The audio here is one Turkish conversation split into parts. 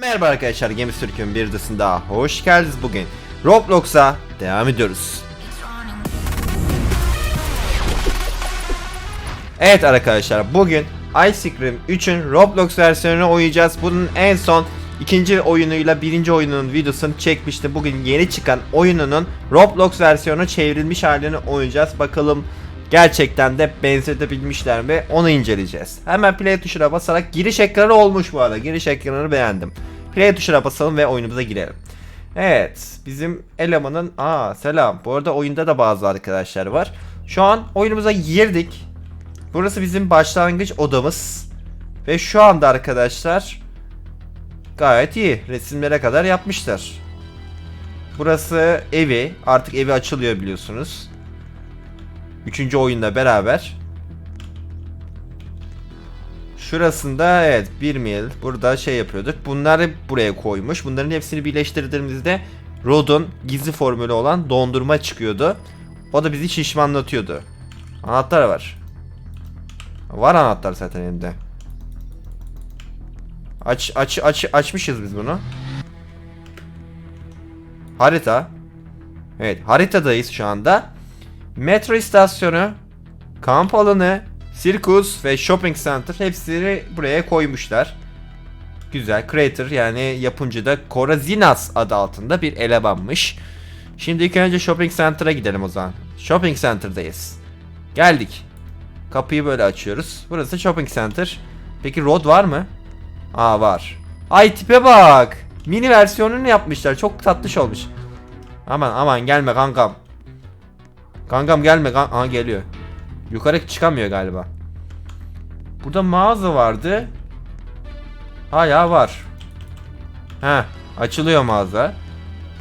Merhaba arkadaşlar Games Türk'ün bir daha hoş geldiniz bugün. Roblox'a devam ediyoruz. Evet arkadaşlar bugün Ice Cream 3'ün Roblox versiyonunu oynayacağız. Bunun en son ikinci oyunuyla birinci oyunun videosunu çekmiştim. Bugün yeni çıkan oyununun Roblox versiyonu çevrilmiş halini oynayacağız. Bakalım gerçekten de benzetebilmişler mi onu inceleyeceğiz. Hemen play tuşuna basarak giriş ekranı olmuş bu arada. Giriş ekranını beğendim. Play tuşuna basalım ve oyunumuza girelim. Evet bizim elemanın aa selam. Bu arada oyunda da bazı arkadaşlar var. Şu an oyunumuza girdik. Burası bizim başlangıç odamız. Ve şu anda arkadaşlar gayet iyi. Resimlere kadar yapmışlar. Burası evi. Artık evi açılıyor biliyorsunuz. Üçüncü oyunda beraber. Şurasında evet bir mil burada şey yapıyorduk. Bunları buraya koymuş. Bunların hepsini birleştirdiğimizde Rod'un gizli formülü olan dondurma çıkıyordu. O da bizi şişmanlatıyordu. Anahtar var. Var anahtar zaten elinde. Aç aç aç açmışız biz bunu. Harita. Evet, haritadayız şu anda. Metro istasyonu, kamp alanı, sirkus ve shopping center hepsini buraya koymuşlar. Güzel. Creator yani yapımcı da Korazinas adı altında bir elemanmış. Şimdi ilk önce shopping center'a gidelim o zaman. Shopping center'dayız. Geldik. Kapıyı böyle açıyoruz. Burası shopping center. Peki road var mı? Aa var. Ay tipe bak. Mini versiyonunu yapmışlar. Çok tatlış olmuş. Aman aman gelme kankam. Kankam gelme. Kan Aha geliyor. Yukarı çıkamıyor galiba. Burada mağaza vardı. Hala var. Ha, açılıyor mağaza.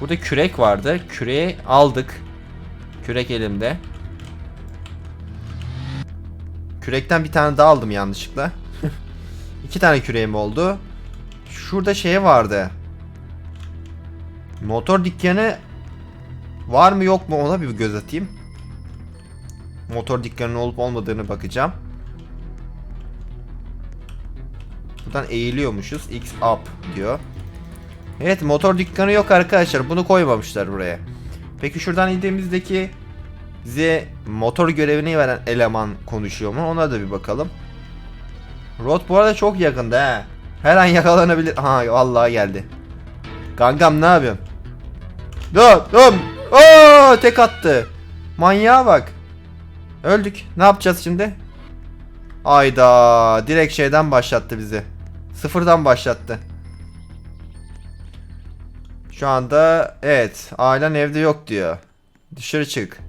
Burada kürek vardı. Küreği aldık. Kürek elimde. Kürekten bir tane daha aldım yanlışlıkla. İki tane küreğim oldu. Şurada şey vardı. Motor dükkanı var mı yok mu ona bir göz atayım. Motor dükkanının olup olmadığını bakacağım. Buradan eğiliyormuşuz. X up diyor. Evet motor dükkanı yok arkadaşlar. Bunu koymamışlar buraya. Peki şuradan indiğimizdeki bize motor görevini veren eleman konuşuyor mu? Ona da bir bakalım. Rod bu arada çok yakında he. Her an yakalanabilir. Ha vallahi geldi. Kankam ne yapıyorsun? Dur dur. Oo tek attı. Manyağa bak. Öldük. Ne yapacağız şimdi? Ayda direkt şeyden başlattı bizi. Sıfırdan başlattı. Şu anda evet ailen evde yok diyor. Dışarı çık.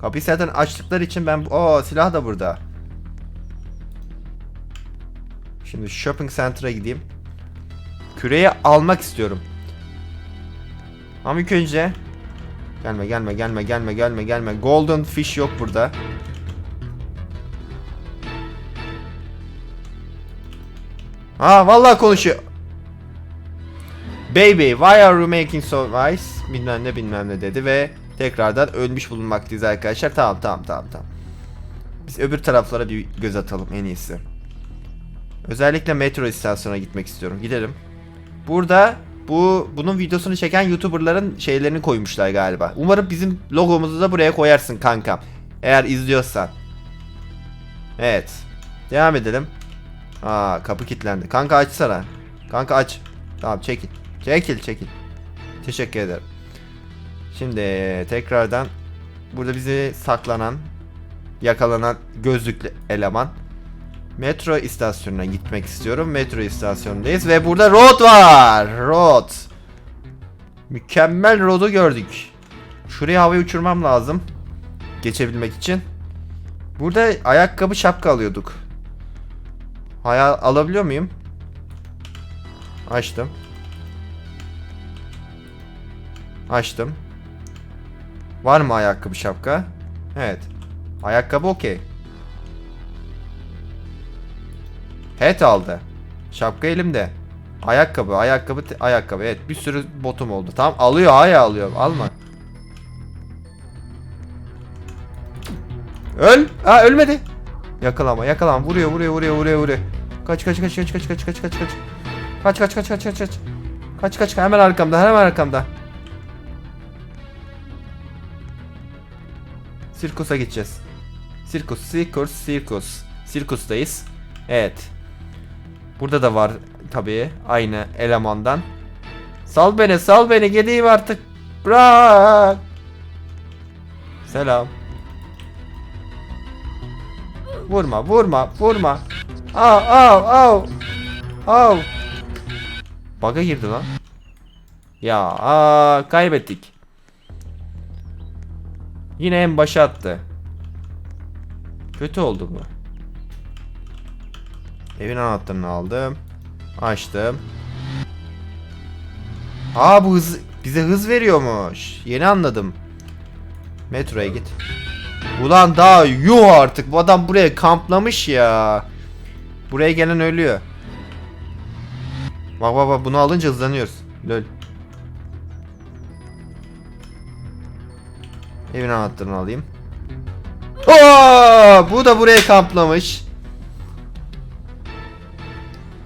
Kapıyı zaten açtıkları için ben... o silah da burada. Şimdi shopping center'a gideyim. Küreyi almak istiyorum. Ama ilk önce... Gelme gelme gelme gelme gelme gelme. Golden fish yok burada. Ha vallahi konuşuyor. Baby, why are you making so nice? Bilmem ne bilmem ne dedi ve tekrardan ölmüş bulunmaktayız arkadaşlar. Tamam tamam tamam tamam. Biz öbür taraflara bir göz atalım en iyisi. Özellikle metro istasyonuna gitmek istiyorum. Gidelim. Burada bu bunun videosunu çeken YouTuber'ların şeylerini koymuşlar galiba. Umarım bizim logomuzu da buraya koyarsın kankam. Eğer izliyorsan. Evet. Devam edelim. Aa kapı kilitlendi. Kanka açsana. Kanka aç. Tamam çekil. Çekil çekil. Teşekkür ederim. Şimdi tekrardan burada bizi saklanan yakalanan gözlüklü eleman metro istasyonuna gitmek istiyorum. Metro istasyonundayız ve burada road var. Road. Mükemmel road'u gördük. Şuraya havaya uçurmam lazım. Geçebilmek için. Burada ayakkabı şapka alıyorduk. Hayal alabiliyor muyum? Açtım. Açtım. Var mı ayakkabı şapka? Evet. Ayakkabı okey. Hat aldı. Şapka elimde. Ayakkabı, ayakkabı, ayakkabı. Evet, bir sürü botum oldu. Tamam, alıyor, aya alıyor. Alma. Öl. Ha ölmedi. Yakalama, yakalama. Vuruyor, vuruyor, vuruyor, vuruyor, vuruyor. Kaç, kaç, kaç, kaç, kaç, kaç, kaç, kaç, kaç. Kaç kaç kaç kaç kaç kaç. Kaç kaç hemen arkamda hemen arkamda. Sirkusa gideceğiz. Sirkus, sirkus, sirkus. Sirkustayız. Evet. Burada da var tabii aynı elemandan. Sal beni, sal beni, gideyim artık. Bırak. Selam. Vurma, vurma, vurma. Au, au, au. Au. Bug'a girdi lan. Ya, aa, kaybettik. Yine en başa attı. Kötü oldu bu. Evin anahtarını aldım. Açtım. Aa bu hız bize hız veriyormuş. Yeni anladım. Metroya git. Ulan daha yuh artık bu adam buraya kamplamış ya. Buraya gelen ölüyor. Bak bak bak bunu alınca hızlanıyoruz. Lol. Evin anahtarını alayım. Oo, bu da buraya kamplamış.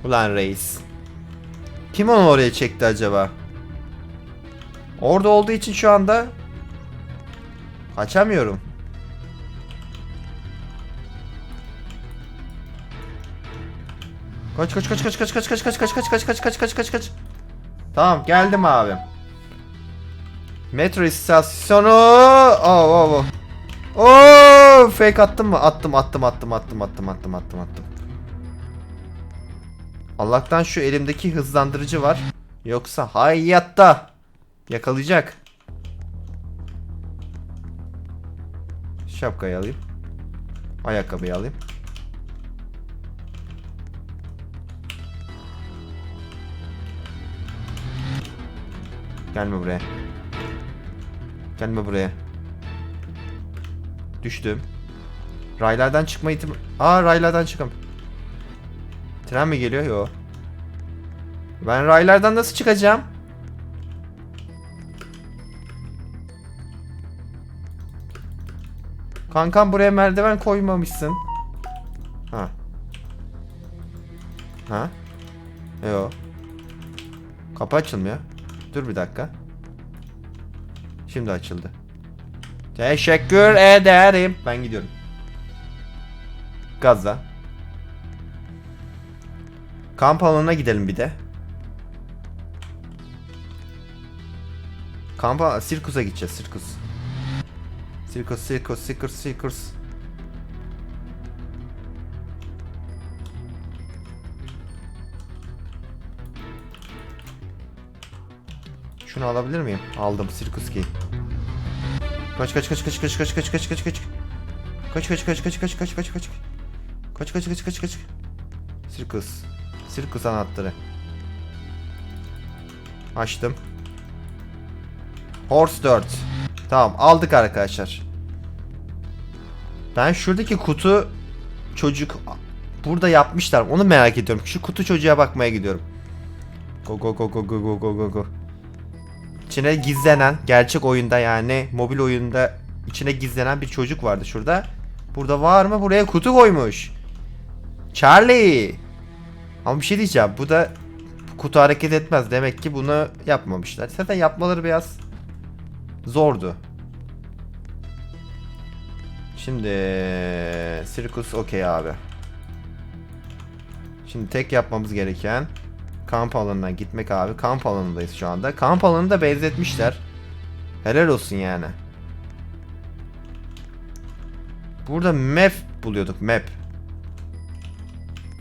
Ulan reis. Kim onu oraya çekti acaba? Orada olduğu için şu anda kaçamıyorum. Kaç kaç kaç kaç kaç kaç kaç kaç kaç kaç kaç kaç kaç kaç kaç kaç Tamam geldim abi. Metro istasyonu. Oh oh oh. Oo, fake attım mı? Attım attım attım attım attım attım attım attım. Allah'tan şu elimdeki hızlandırıcı var. Yoksa hayatta yakalayacak. Şapkayı alayım. Ayakkabıyı alayım. Gelme buraya. Gelme buraya. Düştüm. Raylardan çıkma ihtim... Aa raylardan çıkam. Tren mi geliyor? Yo. Ben raylardan nasıl çıkacağım? Kankam buraya merdiven koymamışsın. Ha. Ha? Yo. Kapı açılmıyor. Dur bir dakika. Şimdi açıldı. Teşekkür ederim. Ben gidiyorum. Gaza. Kamp alanına gidelim bir de. Kamp alanı, sirkusa gideceğiz sirkus. Sirkus, sirkus, sirkus, sirkus. Şunu alabilir miyim? Aldım sirkus ki. Kaç kaç kaç kaç kaç kaç kaç kaç kaç kaç. Kaç kaç kaç kaç kaç kaç kaç kaç. Kaç kaç kaç kaç kaç. Sirkus. Sirkus anahtarı. Açtım. Horse 4. Tamam aldık arkadaşlar. Ben şuradaki kutu çocuk burada yapmışlar. Onu merak ediyorum. Şu kutu çocuğa bakmaya gidiyorum. Go go go go go go go go go. İçine gizlenen gerçek oyunda yani mobil oyunda içine gizlenen bir çocuk vardı şurada. Burada var mı? Buraya kutu koymuş. Charlie. Ama bir şey diyeceğim. Bu da kutu hareket etmez. Demek ki bunu yapmamışlar. Zaten yapmaları biraz zordu. Şimdi sirkus okey abi. Şimdi tek yapmamız gereken kamp alanına gitmek abi. Kamp alanındayız şu anda. Kamp alanını da benzetmişler. Helal olsun yani. Burada map buluyorduk map.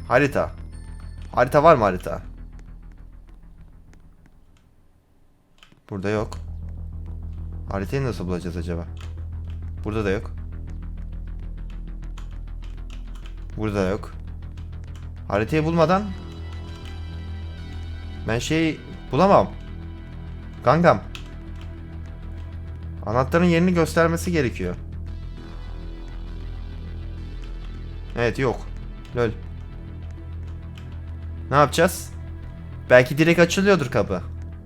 Harita. Harita var mı harita? Burada yok. Haritayı nasıl bulacağız acaba? Burada da yok. Burada da yok. Haritayı bulmadan ben şey bulamam. Kankam. Anahtarın yerini göstermesi gerekiyor. Evet yok. Lol. Ne yapacağız? Belki direkt açılıyordur kapı.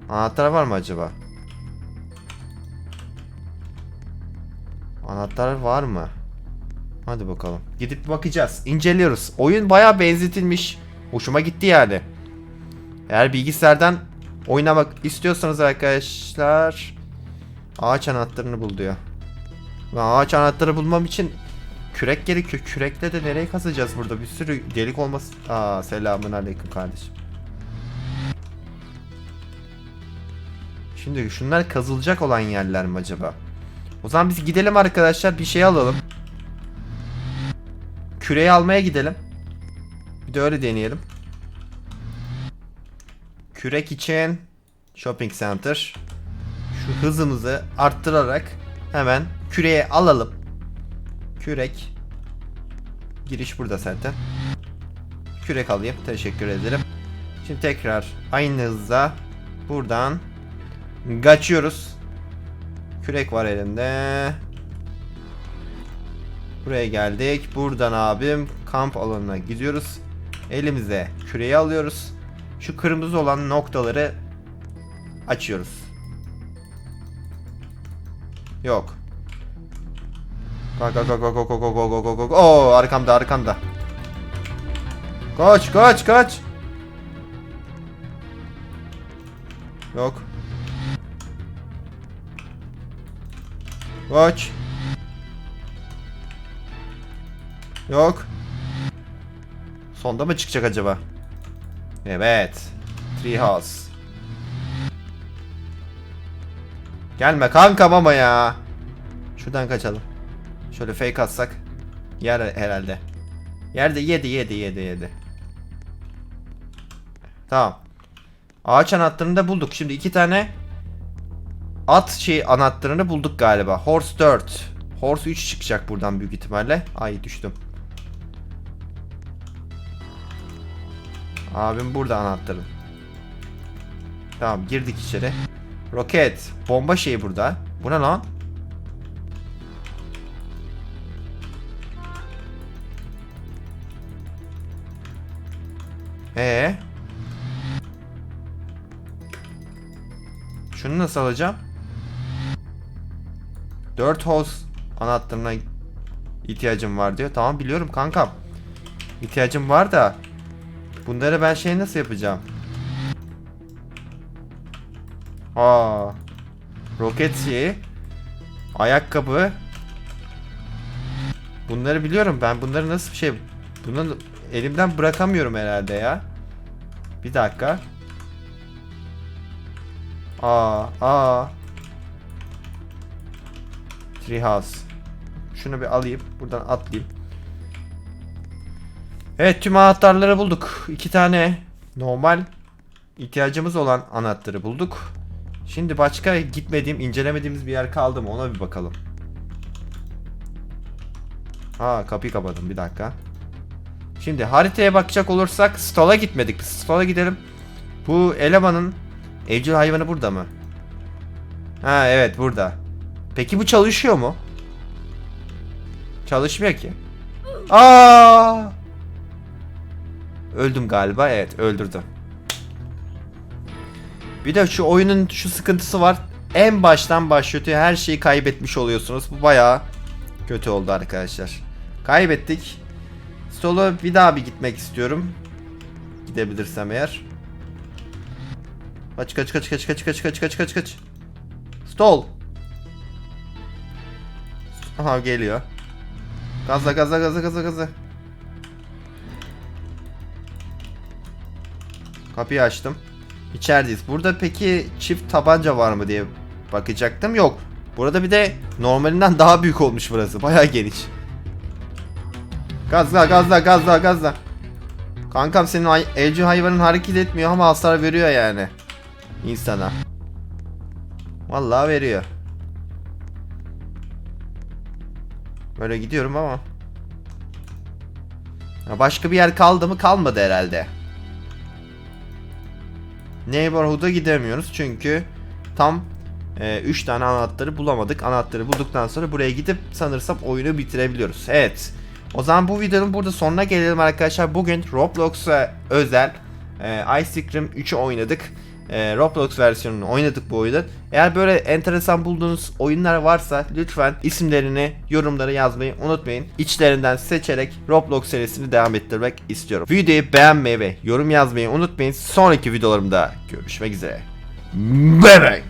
Anahtar var mı acaba? Anahtar var mı? Hadi bakalım. Gidip bakacağız. İnceliyoruz. Oyun bayağı benzetilmiş. Hoşuma gitti yani. Eğer bilgisayardan oynamak istiyorsanız arkadaşlar ağaç anahtarını bul diyor. Ve ağaç anahtarı bulmam için kürek gerekiyor. Kürekle de nereye kazacağız burada? Bir sürü delik olması. Aa selamun aleyküm kardeşim. Şimdi şunlar kazılacak olan yerler mi acaba? O zaman biz gidelim arkadaşlar bir şey alalım. Küreği almaya gidelim. Bir de öyle deneyelim. Kürek için shopping center. Şu hızımızı arttırarak hemen küreği alalım. Kürek. Giriş burada zaten. Kürek alayım. Teşekkür ederim. Şimdi tekrar aynı hızla buradan kaçıyoruz. Kürek var elimde. Buraya geldik. Buradan abim kamp alanına gidiyoruz. Elimize küreği alıyoruz. Şu kırmızı olan noktaları açıyoruz. Yok. Go go go go go go go go go go go go. Oo arkamda arkamda. Kaç kaç kaç. Yok. Kaç. Yok. Sonda mı çıkacak acaba? Evet. Treehouse. Gelme kankam ama ya. Şuradan kaçalım. Şöyle fake atsak. Yer herhalde. Yerde yedi yedi yedi yedi. Tamam. Ağaç anahtarını da bulduk. Şimdi iki tane at şey anahtarını bulduk galiba. Horse 4. Horse 3 çıkacak buradan büyük ihtimalle. Ay düştüm. Abim burada anahtarın. Tamam girdik içeri. Roket. Bomba şeyi burada. Bu ne lan? Ee? Şunu nasıl alacağım? 4 hose anahtarına ihtiyacım var diyor. Tamam biliyorum kankam. İhtiyacım var da bunları ben şey nasıl yapacağım? Aa. Roket. Ayakkabı. Bunları biliyorum ben. Bunları nasıl bir şey... Bunu elimden bırakamıyorum herhalde ya. Bir dakika. Aa, aa. Treehouse. Şunu bir alayım. Buradan atlayayım. Evet tüm anahtarları bulduk. İki tane normal ihtiyacımız olan anahtarı bulduk. Şimdi başka gitmediğim, incelemediğimiz bir yer kaldı mı ona bir bakalım. Ha kapıyı kapadım bir dakika. Şimdi haritaya bakacak olursak Stola gitmedik. Biz Stola gidelim. Bu elemanın evcil hayvanı burada mı? Ha evet burada. Peki bu çalışıyor mu? Çalışmıyor ki. Aa! Öldüm galiba. Evet öldürdüm. Bir de şu oyunun şu sıkıntısı var. En baştan başlatıyor. Her şeyi kaybetmiş oluyorsunuz. Bu bayağı kötü oldu arkadaşlar. Kaybettik. Stol'a bir daha bir gitmek istiyorum. Gidebilirsem eğer. Kaç kaç kaç kaç kaç kaç kaç kaç kaç kaç. Stol. Aha geliyor. Gazla gazla gazla gazla gazla. Kapıyı açtım. İçerideyiz. Burada peki çift tabanca var mı diye bakacaktım. Yok. Burada bir de normalinden daha büyük olmuş burası. Bayağı geniş. Gazla gazla gazla gazla. Kankam senin hay- evcil hayvanın hareket etmiyor ama hasar veriyor yani. insana. Vallahi veriyor. Böyle gidiyorum ama. Ya başka bir yer kaldı mı kalmadı herhalde. Neighborhood'a gidemiyoruz çünkü tam 3 tane anahtarı bulamadık. Anahtarı bulduktan sonra buraya gidip sanırsam oyunu bitirebiliyoruz. Evet. O zaman bu videonun burada sonuna gelelim arkadaşlar. Bugün Roblox'a özel e, Ice Cream 3'ü oynadık. E, Roblox versiyonunu oynadık bu oyunun. Eğer böyle enteresan bulduğunuz oyunlar varsa lütfen isimlerini yorumlara yazmayı unutmayın. İçlerinden seçerek Roblox serisini devam ettirmek istiyorum. Videoyu beğenmeyi ve yorum yazmayı unutmayın. Sonraki videolarımda görüşmek üzere. Bye bye.